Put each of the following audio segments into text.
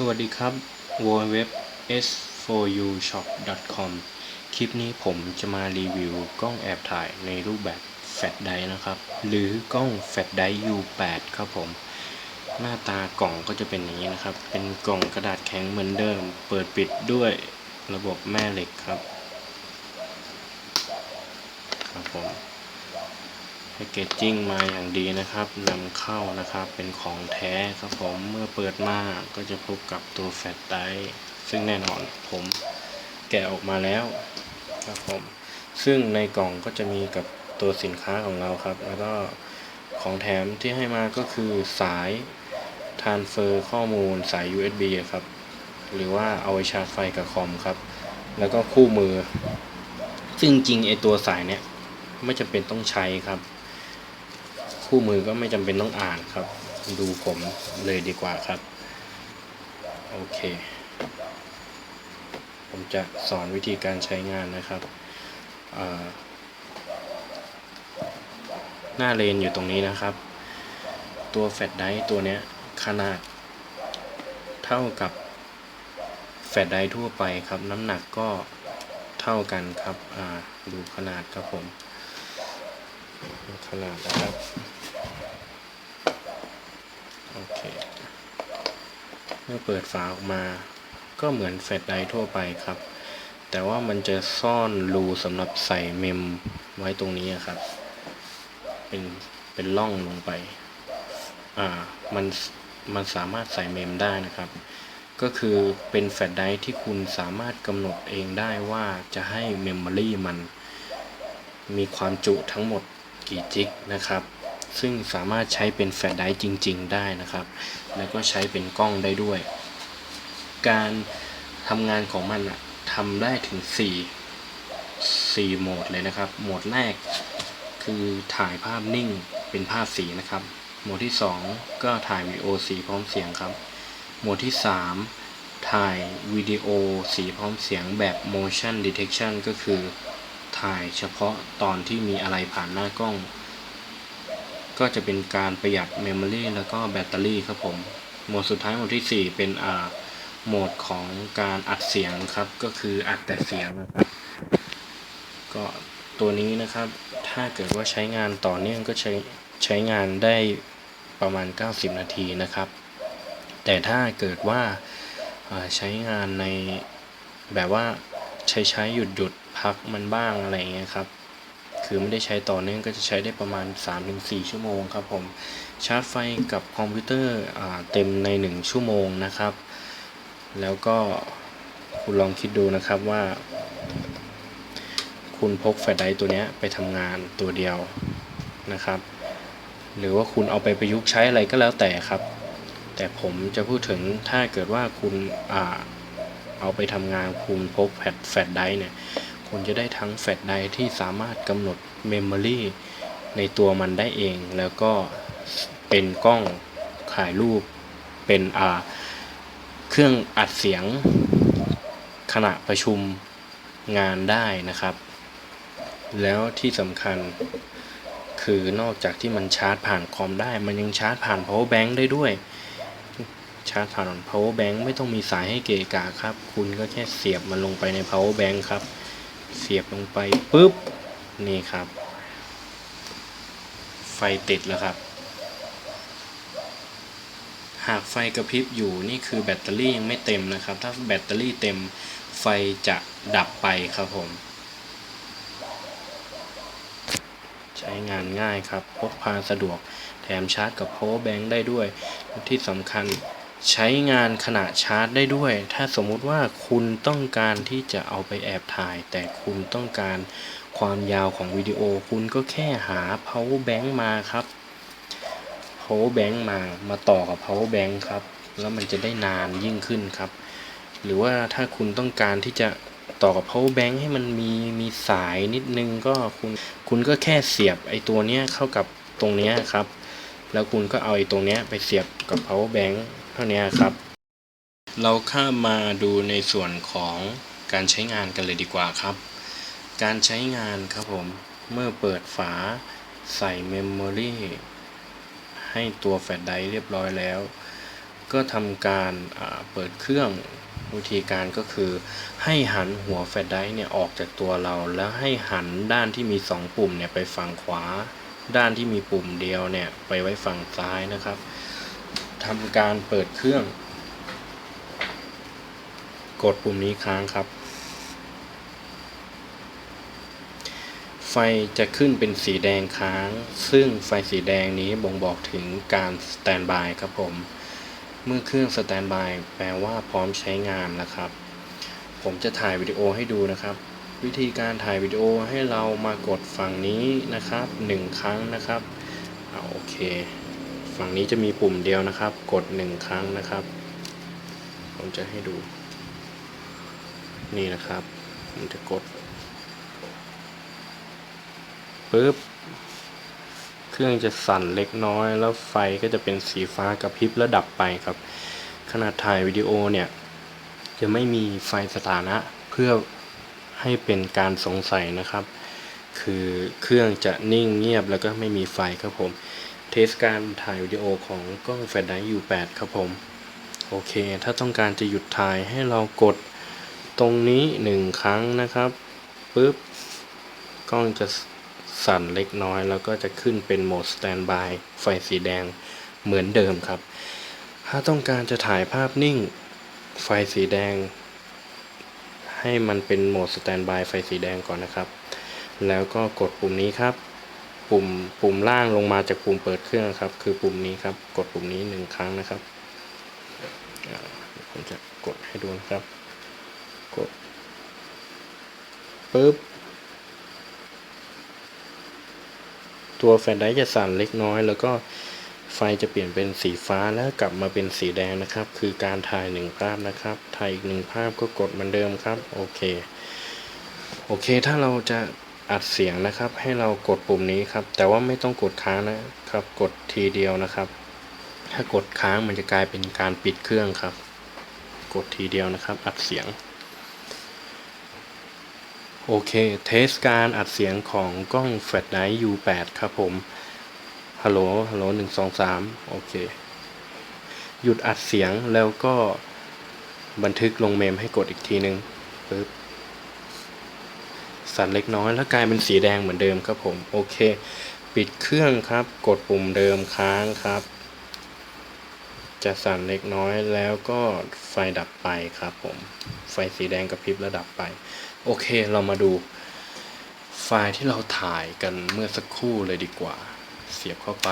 สวัสดีครับ w w w s4u shop com คลิปนี้ผมจะมารีวิวกล้องแอบถ่ายในรูปแบบแฟลชไดนะครับ หรือกล้องแฟลชไดร์ U8 ครับผม หน้าตากล่องก็จะเป็นอย่างนี้นะครับ เป็นกล่องกระดาษแข็งเหมือนเดิม เปิดปิดด้วยระบบแม่เหล็กครับ ครับผม แพคเกจจิ้งมาอย่างดีนะครับนำเข้านะครับเป็นของแท้ครับผมเมื่อเปิดมาก็จะพบกับตัวแฟลชไดร์ซึ่งแน่นอนผมแกะออกมาแล้วครับผมซึ่งในกล่องก็จะมีกับตัวสินค้าของเราครับ แล้วก็ของแถมที่ให้มาก็คือสายทานเฟอร์ข้อมูลสาย USB ครับ หรือว่าเอาไว้ชาร์จไฟกับคอมครับ แล้วก็คู่มือ ซึ่งจริงไอตัวสายเนี้ยไม่จำเป็นต้องใช้ครับ คู่มือก็ไม่จำเป็นต้องอ่านครับ ดูผมเลยดีกว่าครับ โอเค ผมจะสอนวิธีการใช้งานนะครับ หน้าเลนอยู่ตรงนี้นะครับ ตัวแฟลชไดร์ตัวเนี้ยขนาด เท่ากับแฟลชไดร์ทั่วไปครับ น้ำหนักก็เท่ากันครับ ดูขนาดครับผมขนาดนะครับ โอเค เมื่อเปิดฝาออกมาก็เหมือนแฟลชไดร์ทั่วไปครับ แต่ว่ามันจะซ่อนรูสำหรับใส่เมมไว้ตรงนี้ครับ เป็นเป็นร่องลงไป อ่า มันมันสามารถใส่เมมได้นะครับ ก็คือเป็นแฟลชไดร์ที่คุณสามารถกำหนดเองได้ว่าจะให้เมมโมรี่มัน มีความจุทั้งหมดกี่จิกนะครับ ซึ่งสามารถใช้เป็นแฟลชไดร์จริง ๆ ได้นะครับ แล้วก็ใช้เป็นกล้องได้ด้วย การทำงานของมันอะทำได้ถึง 4 4โหมดเลยนะครับ โหมดแรกคือถ่ายภาพนิ่งเป็นภาพสีนะครับ โหมดที่ 2 ก็ถ่ายวิดีโอสีพร้อมเสียงครับ โหมดที่ 3 ถ่ายวิดีโอสีพร้อมเสียงแบบ motion detection ก็คือถ่ายเฉพาะตอนที่มีอะไรผ่านหน้ากล้อง ก็จะเป็นการประหยัดเมมโมรีแล้วก็แบตเตอรี่ครับผมโหมดสุดท้ายโหมดที่ 4 เป็นอ่าโหมดของการอัดเสียงครับก็คืออัดแต่เสียงนะครับก็ตัวนี้นะครับถ้าเกิดว่าใช้งานต่อเนื่องก็ใช้ใช้งานได้ประมาณ 90 นาทีนะครับ แต่ถ้าเกิดว่าอ่าใช้งานในแบบว่าใช้ใช้หยุดหยุดพักมันบ้างอะไรเงี้ยครับ คือไม่ได้ใช้ต่อเนื่องก็จะใช้ได้ประมาณ 3-4 ชั่วโมงครับผมชาร์จไฟกับคอมพิวเตอร์อเต็มใน 1 ชั่วโมงนะครับ แล้วก็คุณลองคิดดูนะครับว่า คุณพกแฟลชไดร์ตัวเนี้ยไปทำงานตัวเดียวนะครับ หรือว่าคุณเอาไปประยุกต์ใช้อะไรก็แล้วแต่ครับ แต่ผมจะพูดถึงถ้าเกิดว่าคุณอเอาไปทำงานคุณพกแฟลชแฟลชไดร์เนี่ย คุณจะได้ทั้งแฟลชไดร์ที่สามารถกำหนดเมมโมรีในตัวมันได้เอง แล้วก็เป็นกล้องถ่ายรูป เป็นอ่าเครื่องอัดเสียงขณะประชุมงานได้นะครับ แล้วที่สำคัญคือนอกจากที่มันชาร์จผ่านคอมได้ มันยังชาร์จผ่าน power bank ได้ด้วย ชาร์จผ่าน power bank ไม่ต้องมีสายให้เกะกะครับ คุณก็แค่เสียบมันลงไปใน power bank ครับ เสียบลงไปปุ๊บนี่ครับ ไฟติดแล้วครับ หากไฟกระพริบอยู่นี่คือแบตเตอรี่ยังไม่เต็มนะครับ ถ้าแบตเตอรี่เต็มไฟจะดับไปครับผม ใช้งานง่ายครับพกพาสะดวกแถมชาร์จกับ power bank ได้ด้วย ที่สำคัญ ใช้งานขณะชาร์จได้ด้วย ถ้าสมมุติว่าคุณต้องการที่จะเอาไปแอบถ่าย แต่คุณต้องการความยาวของวิดีโอ คุณก็แค่หา power bank มาครับ power bank มา มาต่อกับ power bank ครับ แล้วมันจะได้นานยิ่งขึ้นครับ หรือว่าถ้าคุณต้องการที่จะต่อกับ power bank ให้มันมีมีสายนิดนึงก็คุณคุณก็แค่เสียบไอ้ตัวเนี้ยเข้ากับตรงเนี้ยครับ แล้วคุณก็เอาไอ้ตรงเนี้ยไปเสียบกับ power bank เท่านี้ครับ เราข้ามมาดูในส่วนของการใช้งานกันเลยดีกว่าครับ การใช้งานครับผมเมื่อเปิดฝาใส่เมมโมรีให้ตัวแฟลชไดร์เรียบร้อยแล้ว ก็ทำการเปิดเครื่องวิธีการก็คือ ให้หันหัวแฟลชไดรฟ์เนี่ยออกจากตัวเรา แล้วให้หันด้านที่มี 2 ปุ่มเนี่ยไปฝั่งขวา ด้านที่มีปุ่มเดียวเนี่ยไปไว้ฝั่งซ้ายนะครับทำการเปิดเครื่อง กดปุ่มนี้ค้างครับ ไฟจะขึ้นเป็นสีแดงค้าง ซึ่งไฟสีแดงนี้บ่งบอกถึงการสแตนบายครับผม เมื่อเครื่องสแตนบายแปลว่าพร้อมใช้งานนะครับ ผมจะถ่ายวิดีโอให้ดูนะครับ วิธีการถ่ายวิดีโอให้เรามากดฝั่งนี้นะครับหนึ่งครั้งนะครับเอาโอเค ฝั่งนี้จะมีปุ่มเดียวนะครับ กดหนึ่งครั้งนะครับ ผมจะให้ดู นี่นะครับผมจะกดปึ๊บเครื่องจะสั่นเล็กน้อย แล้วไฟก็จะเป็นสีฟ้ากระพริบแล้วดับไปครับ ขนาดถ่ายวิดีโอเนี่ย จะไม่มีไฟสถานะเพื่อ ให้เป็นการสงสัยนะครับ คือเครื่องจะนิ่งเงียบแล้วก็ไม่มีไฟครับผม เทสการถ่ายวิดีโอของกล้องแฟลชไดร์ U8 ครับผม โอเค ถ้าต้องการจะหยุดถ่ายให้เรากดตรงนี้หนึ่งครั้งนะครับปุ๊บกล้องจะสั่นเล็กน้อย แล้วก็จะขึ้นเป็นโหมดสแตนบายไฟสีแดงเหมือนเดิมครับ ถ้าต้องการจะถ่ายภาพนิ่ง ไฟสีแดง ให้มันเป็นโหมดสแตนบายไฟสีแดงก่อนนะครับ แล้วก็กดปุ่มนี้ครับ ปุ่มปุ่มล่างลงมาจากปุ่มเปิดเครื่องครับ คือปุ่มนี้ครับ กดปุ่มนี้หนึ่งครั้งนะครับผมจะกดให้ดูนะครับ กดปึ๊บตัวแฟลชไดร์จะสั่นเล็กน้อย แล้วก็ ไฟจะเปลี่ยนเป็นสีฟ้าแล้วกลับมาเป็นสีแดงนะครับ คือการถ่ายหนึ่งภาพนะครับถ่ายอีกหนึ่งภาพก็กดเหมือนเดิมครับโอเคโอเค ถ้าเราจะอัดเสียงนะครับ ให้เรากดปุ่มนี้ครับ แต่ว่าไม่ต้องกดค้างนะครับ กดทีเดียวนะครับ ถ้ากดค้างมันจะกลายเป็นการปิดเครื่องครับ กดทีเดียวนะครับ อัดเสียงโอเค เทสการอัดเสียงของกล้องแฟลชไดร์ U8 ครับผม ฮัลโหลฮัลโหลหนึ่งสองสามโอเค หยุดอัดเสียงแล้วก็บันทึกลงเมมให้กดอีกทีนึงปึ๊บสั่นเล็กน้อยแล้วกลายเป็นสีแดงเหมือนเดิมครับผม โอเค ปิดเครื่องครับ กดปุ่มเดิมค้างครับ จะสั่นเล็กน้อยแล้วก็ไฟดับไปครับผม ไฟสีแดงกระพริบแล้วดับไป โอเคเรามาดูไฟล์ที่เราถ่ายกันเมื่อสักครู่เลยดีกว่า เสียบเข้าไป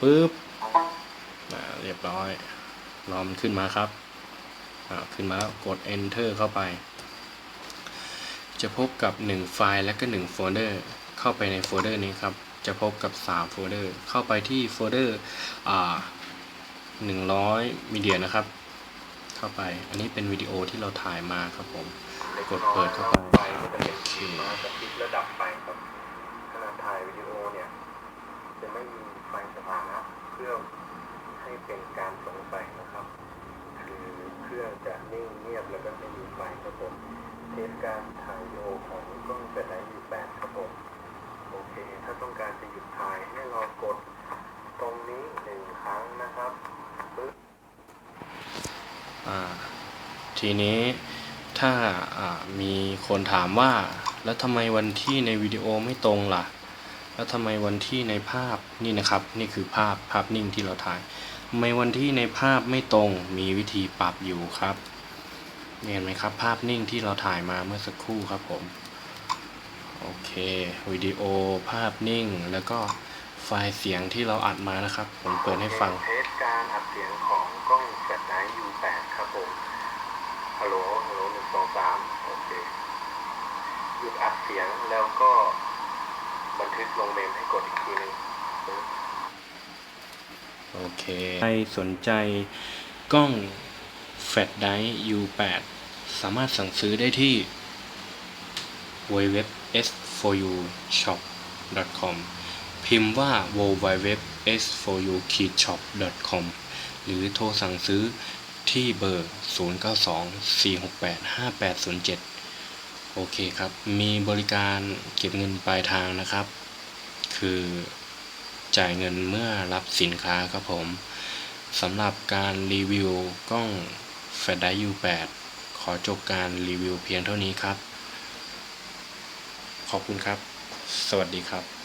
ปึ๊บเรียบร้อยรอมันขึ้นมาครับขึ้นมาแล้วกด enter เข้าไป จะพบกับ 1 ไฟล์และก็ 1 โฟลเดอร์ เข้าไปในโฟลเดอร์นี้ครับ จะพบกับ 3 โฟลเดอร์ เข้าไปที่โฟลเดอร์อ่า100มีเดียนะครับ เข้าไป อันนี้เป็นวิดีโอที่เราถ่ายมาครับผม กดเปิดเข้าไปไฟก็จะเป็นสีฟ้ากระดับไปครับขณะถ่ายวิดีโอเนี่ย จะไม่มีไฟสถานะเพื่อให้เป็นการสงสัยนะครับ คือเครื่องจะนิ่งเงียบแล้วก็ไม่มีไฟครับผมเทสการถ่ายวิดีโอของกล้องเป็นไลท์ยูแปดครับผมโอเค ถ้าต้องการจะหยุดถ่ายให้เรากดตรงนี้หนึ่งครั้งนะครับปึ๊บอ่าทีนี้ถ้าอ่ามีคนถามว่าแล้วทำไมวันที่ในวิดีโอไม่ตรงล่ะ แล้วทำไมวันที่ในภาพนี่นะครับ นี่คือภาพภาพนิ่งที่เราถ่ายทำไมวันที่ในภาพไม่ตรงมีวิธีปรับอยู่ครับเห็นไหมครับ ภาพนิ่งที่เราถ่ายมาเมื่อสักครู่ครับผมโอเควิดีโอภาพนิ่งแล้วก็ไฟล์เสียงที่เราอัดมานะครับ ผมเปิดให้ฟังเทสการอัดเสียงของกล้องแฟลชไดร์ U8 ครับผมฮัลโหลฮัลโหลหนึ่งสองสามโอเคหยุดอัดเสียงแล้วก็ บันทึกลงเมมให้กดอีกทีหนึงปึ๊บโอเค ใครสนใจกล้องแฟลชไดร์ U8 สามารถสั่งซื้อได้ที่ www.s4ushop.com พิมพ์ว่า www.s4u-shop.com หรือโทรสั่งซื้อที่เบอร์ 0924685807 โอเคครับ มีบริการเก็บเงินปลายทางนะครับ คือจ่ายเงินเมื่อรับสินค้าครับผมสำหรับการรีวิวกล้อง f a t i U8 ขอจบการรีวิวเพียงเท่านี้ครับ ขอบคุณครับ สวัสดีครับ